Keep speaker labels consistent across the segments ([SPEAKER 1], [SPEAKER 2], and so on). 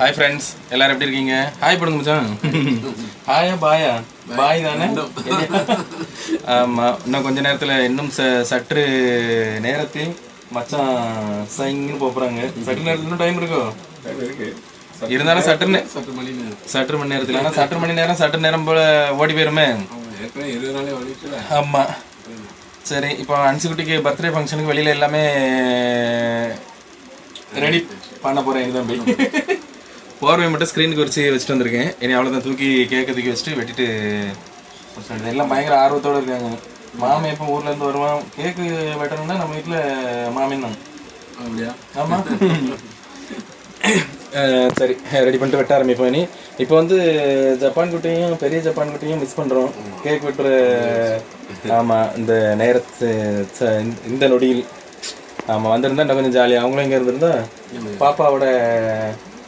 [SPEAKER 1] Hi friends எல்லாரும் எப்படி இருக்கீங்க? ஹாய் போடுங்க மச்சான். ஹாயா பாயா பாய் தானே? ஆமா இன்னும் கொஞ்ச நேரத்துல இன்னும் ச- சற்று நேரத்தில் மச்சான் சைங்கன்னு போறாங்க. சற்று நேரத்துல இன்னும் டைம் இருக்கோ? இருந்தாலும் சற்று
[SPEAKER 2] சற்று மணி நேரம்.
[SPEAKER 1] சற்று மணி நேரத்தில். ஆனால் சற்று மணி நேரம் சற்று நேரம் போல ஓடி போயிருமே.
[SPEAKER 2] ஆமாம்
[SPEAKER 1] சரி இப்போ அன்சிக்குட்டிக்கு பர்த்டே ஃபங்க்ஷனுக்கு வெளியில எல்லாமே ரெடி பண்ண இதுதான் போய். போர்வை மட்டும் ஸ்க்ரீனுக்கு வச்சு வச்சுட்டு வந்திருக்கேன். இனி அவ்வளோதான் தூக்கி கேக்க தூக்கி வச்சுட்டு வெட்டிட்டு. எல்லாம் பயங்கர ஆர்வத்தோட இருக்காங்க. மாமன் எப்போ ஊர்ல இருந்து வருவான்? கேக்கு வெட்டணும்னா நம்ம வீட்டுல மாமன் தான்
[SPEAKER 2] அப்படியா?
[SPEAKER 1] ஆமா. அஹ் சரி. ரெடி பண்ணிட்டு வெட்ட ஆரம்பிப்போம் இனி. இப்போ வந்து ஜப்பான் குட்டியும் பெரிய ஜப்பான் குட்டியும் மிஸ் பண்றோம். கேக் வெட்டுற ஆமா இந்த நேரத்து இந்த- நொடியில். ஆமா வந்திருந்தா இன்னும் கொஞ்சம் ஜாலியாக அவங்களும் இங்கே இருந்திருந்தா. பாப்பாவோட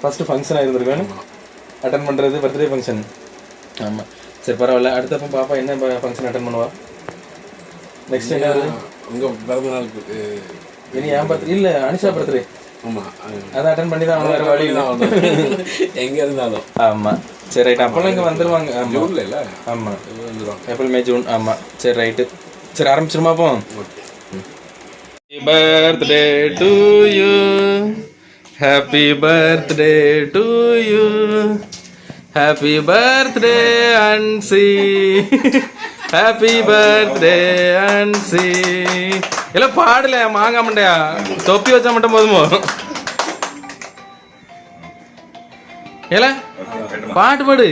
[SPEAKER 1] ஃபர்ஸ்ட் ஃபங்க்ஷனாக இருந்திருக்கேன் அட்டன் பண்றது பர்த்டே ஃபங்க்ஷன் ஆமா. சரி பரவாயில்ல. அடுத்தப்போ பாப்பா என்ன ஃபங்க்ஷன் அட்டன் பண்ணுவா? நெக்ஸ்ட் என்ன வருது?
[SPEAKER 2] உங்க பிறந்த நாளுக்கு
[SPEAKER 1] இனி என் பர்த்டே இல்லை அனிஷா பர்த்டே
[SPEAKER 2] ஆமா.
[SPEAKER 1] அதை அட்டன் பண்ணி தான் வேறு வழி இல்லை.
[SPEAKER 2] எங்க இருந்தாலும்.
[SPEAKER 1] ஆமா. சரி ரைட் அப்பெல்லாம் இங்க வந்துருவாங்க. ஆமா.
[SPEAKER 2] ஜூன்ல இல்ல?
[SPEAKER 1] ஆமா.
[SPEAKER 2] வந்துடும்
[SPEAKER 1] ஏப்ரல் மே ஜூன் ஆமா. சரி ரைட்டு சரி ஆரம்பிச்சிருமா அப்போ?
[SPEAKER 2] Okay.
[SPEAKER 1] Birthday to you happy birthday to you happy birthday Anshi happy birthday Anshi எல்லாம் பாடல மாங்கா மண்டையா தொப்பி வச்சா மட்டும் போதுமோ ஏல பாட்டு பாடு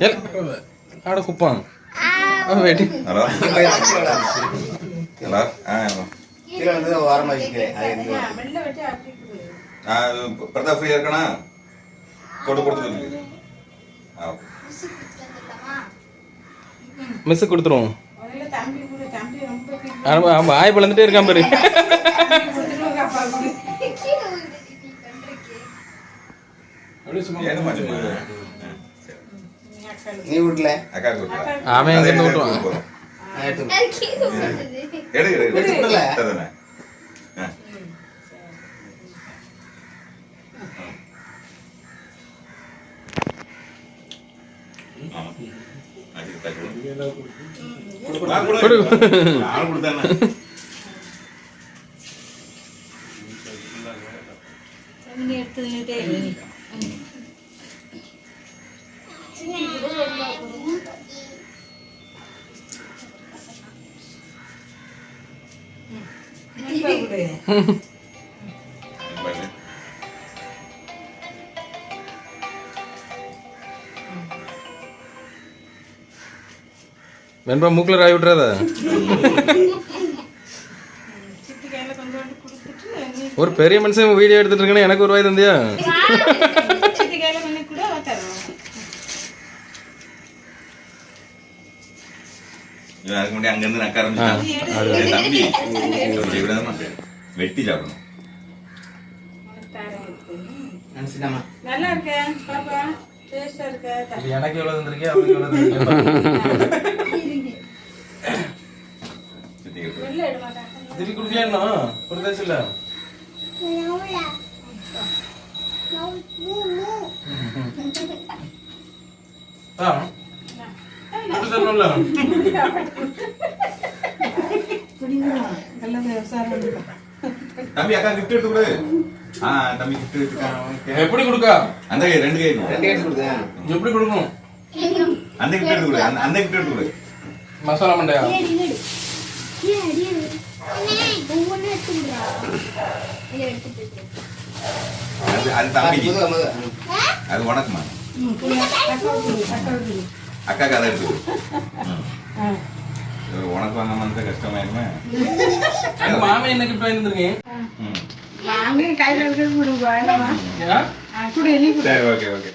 [SPEAKER 1] ஏல, ஆட குப்பான் அவன் வெட்டி
[SPEAKER 3] ஹலோ ஹலோ ஆ
[SPEAKER 4] கீழே வந்து ஓரமா வைக்கிறேன் அது இருந்து
[SPEAKER 3] நான் பிரதா ஃப்ரீயா இருக்கனா போட்டு கொடுத்துருக்கு ஆ
[SPEAKER 1] மிஸ் கொடுத்துருவோம் ஆமா ஆமா ஆய் பழந்துட்டே இருக்கான் பாரு
[SPEAKER 3] ஏன் மாற்றி
[SPEAKER 4] நீ விடல
[SPEAKER 3] அக்கா கொடுக்கலாம்
[SPEAKER 1] அவன் எங்க இருந்து
[SPEAKER 4] எடுத்து
[SPEAKER 3] எடு எடு எடு
[SPEAKER 4] கொடுக்கல.
[SPEAKER 3] அதானே ஆ
[SPEAKER 1] வெண்பா மூக்கில் ராய் விட்டுறாத. ஒரு பெரிய மனுஷன் வீடியோ எடுத்துட்டு இருக்கேன்னு எனக்கு ஒரு வாய் தந்தியா?
[SPEAKER 3] அதுக்கு முன்னாடி அங்க இருந்து நக்க ஆரம்பிச்சான் என் தம்பி. வெட்டி சாப்பிடணும்.
[SPEAKER 5] நல்லா இருக்கேன் பாப்பா. டேஸ்டா இருக்க.
[SPEAKER 1] இது எனக்கு எவ்வளவு அவனுக்கு திருப்பி கொடுத்தாச்சு இல்ல?
[SPEAKER 5] நல்ல விவசாயம்
[SPEAKER 3] தம்பி அக்கா கிஃப்ட் எடுத்து கொடு ஆ தம்பி கிஃப்ட் எடுத்துக்கான்
[SPEAKER 1] எப்படி கொடுக்கா?
[SPEAKER 3] அந்த கை ரெண்டு கை
[SPEAKER 4] ரெண்டு எடுத்து கொடுத்தேன்
[SPEAKER 1] எப்படி கொடுக்கணும்
[SPEAKER 3] அந்த கிஃப்ட் எடுத்து கொடு அந்த- கிஃப்ட் எடுத்து கொடு
[SPEAKER 1] மசாலா மண்டையா?
[SPEAKER 3] அது அது தம்பிக்கு. அது உனக்குமா? அக்காக்கு அதை எடுத்து உனக்கு வாங்காம இருந்தா கஷ்டமாயிருமே
[SPEAKER 1] மாமன் என்ன கிஃப்ட் வாங்கி தந்திருக்கேன்
[SPEAKER 3] ம்.
[SPEAKER 5] வாங்க கையில இருக்க கொடுங்க
[SPEAKER 3] சரி ஓகே ஓகே.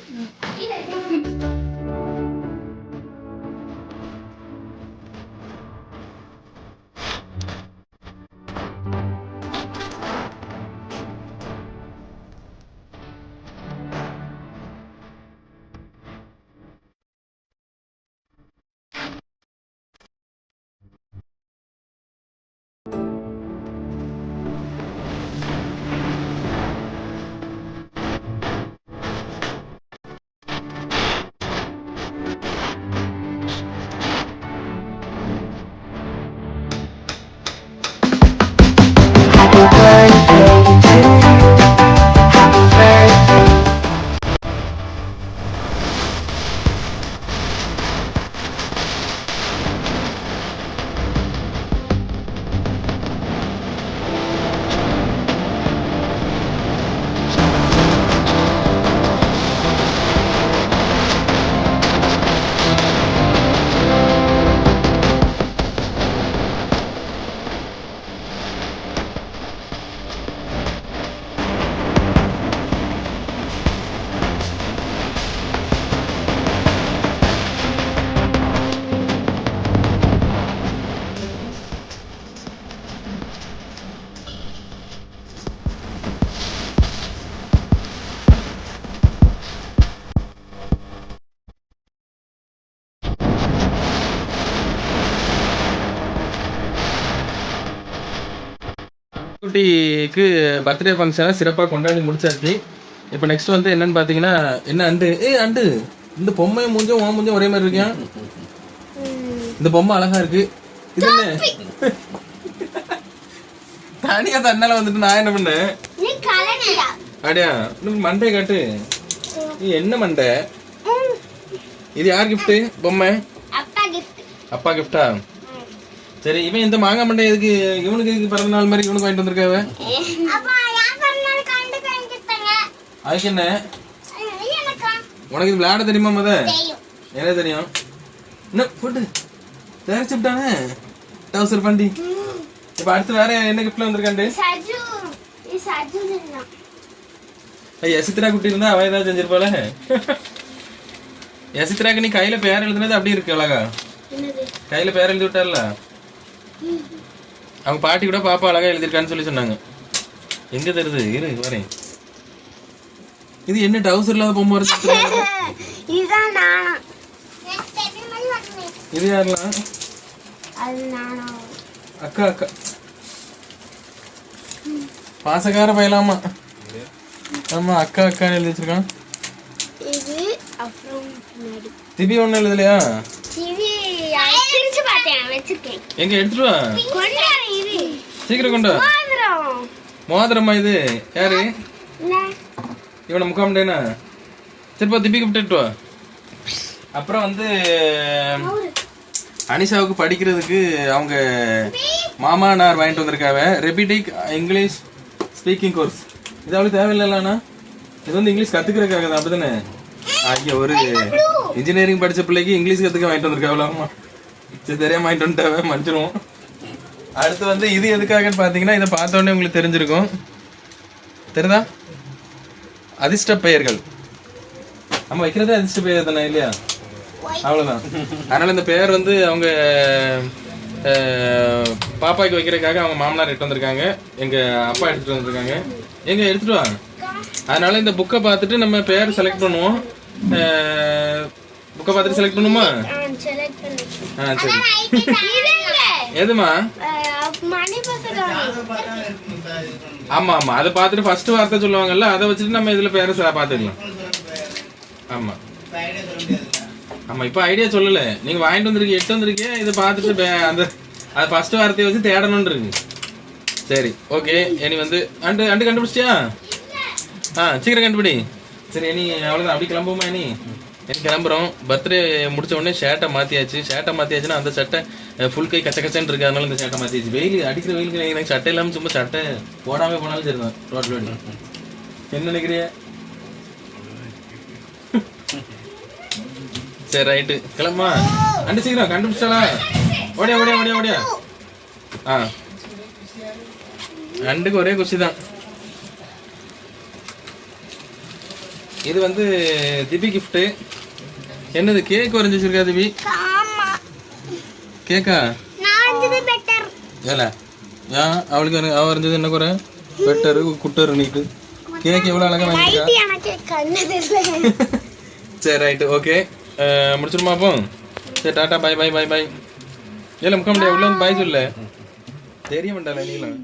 [SPEAKER 1] குட்டிக்கு பர்த்டே ஃபங்க்ஷனை சிறப்பாக கொண்டாடி முடிச்சாச்சு. இப்போ நெக்ஸ்ட் வந்து என்னன்னு பார்த்தீங்கன்னா என்ன அண்டு? ஏ அண்டு இந்த பொம்மையும் மூஞ்சும் உன் மூஞ்சும் ஒரே மாதிரி இருக்கியா? இந்த பொம்மை அழகா இருக்கு. இது என்ன? தனியா தன்னால வந்துட்டு நான் என்ன பண்ணேன்? அடியா மண்டை காட்டு. நீ என்ன மண்டை? இது யார் gift? பொம்மை?
[SPEAKER 5] அப்பா கிஃப்ட்
[SPEAKER 1] அப்பா கிஃப்டா சரி இவன் இந்த மாங்காய் மண்டை எதுக்கு? இவனுக்கு எதுக்கு பிறந்த நாள் மாதிரி இவனுக்கு வாங்கிட்டு வந்திருக்காவ? அதுக்கு என்ன? உனக்கு இது விளையாட தெரியுமா முத? என்ன தெரியும். என்ன போட்டு. தேர்ச்சி விட்டானே. டவுசர் பண்டி. இப்ப அடுத்து வேற என்ன கிஃப்ட்ல வந்திருக்காண்டு? யசித்ரா குட்டி இருந்தா அவ ஏதாவது செஞ்சிருப்பாள யசித்ராக்கு நீ கையில பேர் எழுதுனது அப்படி இருக்கு அழகா. கையில பேர் எழுதி விட்டால அவங்க பாட்டி கூட பாப்பா அழகா எழுதிருக்கான்னு சொல்லி சொன்னாங்க. எங்க தெரியுது இரு வரேன். இது என்ன டவுசர் இல்லாத பொம்மை இது யாரெல்லாம்
[SPEAKER 5] நானும்
[SPEAKER 1] அக்கா அக்கா. பாசக்கார பயலாமா? ஆமா அக்கா அக்கான்னு எழுதி வச்சிருக்கான். திபி ஒண்ணு எழுதலையா?
[SPEAKER 5] டிவி பிரிச்சு பார்த்தேன். வச்சிருக்கேன்.
[SPEAKER 1] எங்க எடுத்துட்டு வா
[SPEAKER 5] இது.
[SPEAKER 1] சீக்கிரம் கொண்டு வா.
[SPEAKER 5] மோதிரம்.
[SPEAKER 1] மோதிரமா இது? யாரு? இவனை முக்காமட்டேனா சரிப்பா திப்பி கூப்பிட்டு வா. அப்புறம் வந்து அனிஷாவுக்கு படிக்கிறதுக்கு அவங்க மாமானார் வாங்கிட்டு வந்திருக்காவ. ரெபிடிக் இங்கிலீஷ் ஸ்பீக்கிங் கோர்ஸ் இது அவளுக்கு தேவையில்லைண்ணா இது வந்து இங்கிலீஷ் கத்துக்கிறதுக்காக தான் அப்படிதானே? ஐயோ ஒரு இன்ஜினியரிங் படிச்ச பிள்ளைக்கு இங்கிலீஷ் கத்துக்க வாங்கிட்டு வந்திருக்காவலாமா சரி தெரியாம வாங்கிட்டு வந்துட்டாவே மன்னிச்சிருவோம். அடுத்து வந்து இது எதுக்காகன்னு பார்த்தீங்கன்னா இதை பார்த்த உடனே உங்களுக்கு தெரிஞ்சிருக்கும். தெரியுதா? அதிர்ஷ்ட பெயர்கள். நம்ம வைக்கிறதே அதிர்ஷ்ட பெயர் தானே இல்லையா? அவ்வளவுதான். அதனால இந்த பெயர் வந்து அவங்க பாப்பாக்கு வைக்கிறதுக்காக அவங்க மாமனார் எடுத்து வந்திருக்காங்க. எங்க அப்பா எடுத்துட்டு வந்திருக்காங்க. எங்க எடுத்துட்டு வாங்க. அதனால இந்த புக்கை பார்த்துட்டு நம்ம பெயர் செலக்ட் பண்ணுவோம். புக்கை பார்த்துட்டு செலக்ட் பண்ணுமா? ஆ சரி. எதுமா? ஆமா ஆமா. அதை பார்த்துட்டு ஃபர்ஸ்ட் வார்த்தை சொல்லுவாங்கல்ல அதை வச்சுட்டு நம்ம இதுல பேரை பார்த்துக்கலாம். ஆமா. ஆமா இப்போ ஐடியா சொல்லல. நீங்க வாங்கிட்டு வந்திருக்கீங்க எட்டு வந்திருக்கீங்க இதை பார்த்துட்டு அந்த அது ஃபர்ஸ்ட் வார்த்தையை வச்சு தேடணும்னு இருக்கு. சரி ஓகே இனி வந்து அண்டு அண்டு கண்டுபிடிச்சிட்டியா? ஆ சீக்கிரம் கண்டுபிடி. சரி இனி அவ்வளோதான் அப்படி கிளம்புமா இனி? இனி கிளம்புறோம். பர்த்டே முடிச்ச உடனே ஷர்ட்டை மாற்றியாச்சு ஷர்ட்டை மாற்றியாச்சுன்னா அந்த சட்டை ஃபுல் கை கச்ச கச்சன்னு இருக்கு. அதனால இந்த ஷர்ட்டை மாற்றியாச்சு வெயில் அடிக்கிற வெயிலுக்கு எனக்கு சட்டை இல்லாமல் சும்மா சட்டை போடாமல் போனாலும் சரிதான் ரோட்டில் அடி என்ன நினைக்கிறிய? சரி ரைட்டு கிளம்பா அண்டு சீக்கிரம் கண்டுபிடிச்சாலா ஓடியா ஓடியா ஓடியா ஓடியா. ஆ. அண்டுக்கு ஒரே குஷி தான். இது வந்து திபி gift. என்னது கேக் வரைஞ்சி வச்சிருக்கா திபி? கேக்கா ஏல? ஏன்? அவளுக்கு அவ வரைஞ்சது என்ன குறை? பெட்டரு குட்டரு நீட்டு. கேக் எவ்வளோ அழகா வாங்கிருக்கா சரி ரைட்டு ஓகே முடிச்சிருமா அப்போ? சரி tata bye bye bye bye ஏல முக்க முடியாது உள்ள பாய் சொல்ல. தெரிய மாட்டாள நீலாம்